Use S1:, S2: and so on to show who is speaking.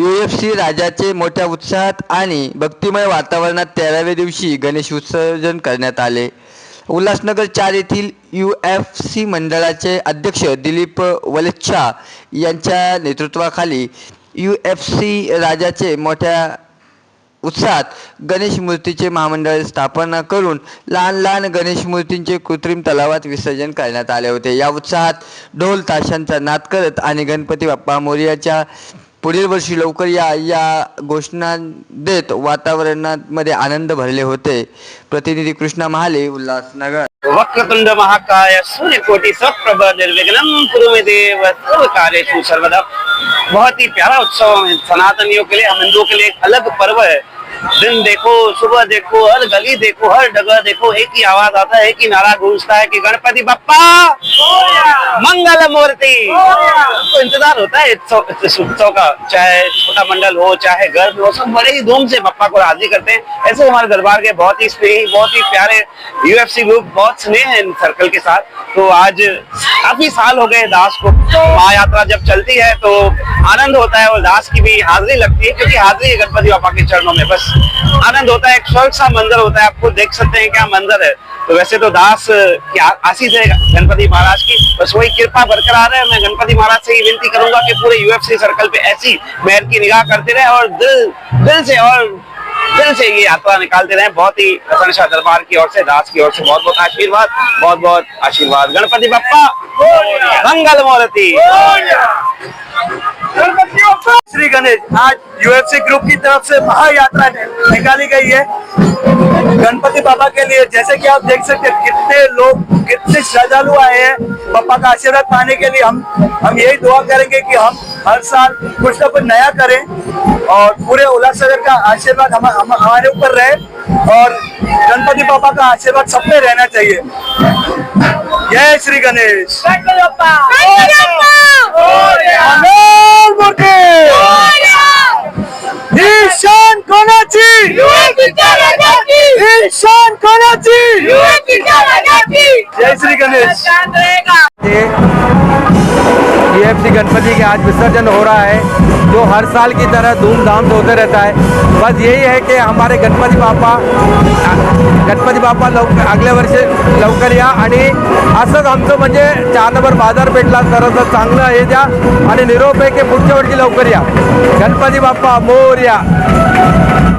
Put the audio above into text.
S1: U F C राजाचे मोठ्या उत्साहात आणि भक्तिमय वातावरणात तेराव्या दिवशी गणेश विसर्जन करण्यात आले. उल्हासनगर चार येथील यू एफ सी मंडळाचे अध्यक्ष दिलीप वलेच्छा यांच्या नेतृत्वाखाली यू एफ सी राजाचे मोठ्या उत्साहात गणेश मूर्तीचे महामंडळ स्थापना करून लहान लहान गणेश मूर्तींचे कृत्रिम तलावात विसर्जन करण्यात आले होते. या उत्साहात ढोल ताशांचा नाद करत आणि गणपती बाप्पा मोर्याच्या पुढील वर्षी लवकर या या घोषणा देत वातावरणामध्ये आनंद भरले होते. प्रतिनिधी कृष्णा महाले उल्हासनगर.
S2: वक्रतुंड महाकाय सूर्यकोटि सप्रभ निर्विघ्न कुरु मे देव सर्व कार्येषु सर्वदा. बहुत ही प्यारा उत्सव सनातनियों के लिए हम हिंदुओं के लिए एक अलग पर्व है दिन देखो, सुबह देखो, हर गली देखो, हर जगह देखो, एक ही आवाज़ आता है ही नारा गूंजता है कि गणपति बप्पा, मंगल मूर्ति। तो इंतज़ार होता है उत्सव का, चाहे छोटा मंडल हो, चाहे घर हो, सब बड़े ही धूम से बप्पा को राज़ी करते हैं। ऐसे हमारे दरबार के बहुत ही स्नेही, बहुत ही प्यारे यूएफसी ग्रुप बहुत स्नेह है इन सर्कल के साथ। तो आज काफ़ी साल हो गए दास को महा यात्रा जब चलती है तो आनंद होता है और दास की भी हाजिरी लगती है, क्योंकि हाजिरी है गणपति बापा के चरणों में, बस आनंद होता है, एक स्वर्ग सा मंदिर होता है, आप खुद देख सकते हैं क्या मंदिर है। तो वैसे तो दास की आशीष है गणपति महाराज की, बस वही कृपा बरकरार है, मैं गणपति महाराज से ही विनती करूँगा कि पूरे यूएफसी सर्कल पे ऐसी मेहर की निगाह करते रहे और दिल दिल से और दिल से ये यात्रा निकालते रहे। बहुत ही प्रशंसा दरबार की ओर से, दास की ओर से बहुत बहुत आशीर्वाद, बहुत बहुत आशीर्वाद। गणपति बप्पा मंगल मूर्ति।
S3: श्री गणेश आज यूएफसी ग्रुप की तरफ़ से महायात्रा निकाली गई है। गणपति बाबा के लिए जैसे कि आप देख सकते हैं कितने लोग कितने श्रद्धालु आए हैं। पापा का आशीर्वाद पाने के लिए हम हम यही दुआ करेंगे कि हम हर साल कुछ ना कुछ नया करें और पूरे उल्लासनगर का आशीर्वाद हम, हम हमारे ऊपर रहे और गणपति बाबा का आशीर्वाद सब पे रहना चाहिए। जय श्री गणेश। ईशान जय श्री गणेश।
S4: गणपति के आज विसर्जन हो रहा है जो हर साल की तरह धूमधाम से होते रहता है। बस यही है कि हमारे गणपति बापा गणपती बाप्पा लवकर अगल्या वर्षी लवकर या आणि असंच आमचं म्हणजे चांदभर बाजारपेठला सरस चांगलं हे द्या आणि निरोप आहे की पुढच्या वर्षी लवकर या गणपती बाप्पा मोर या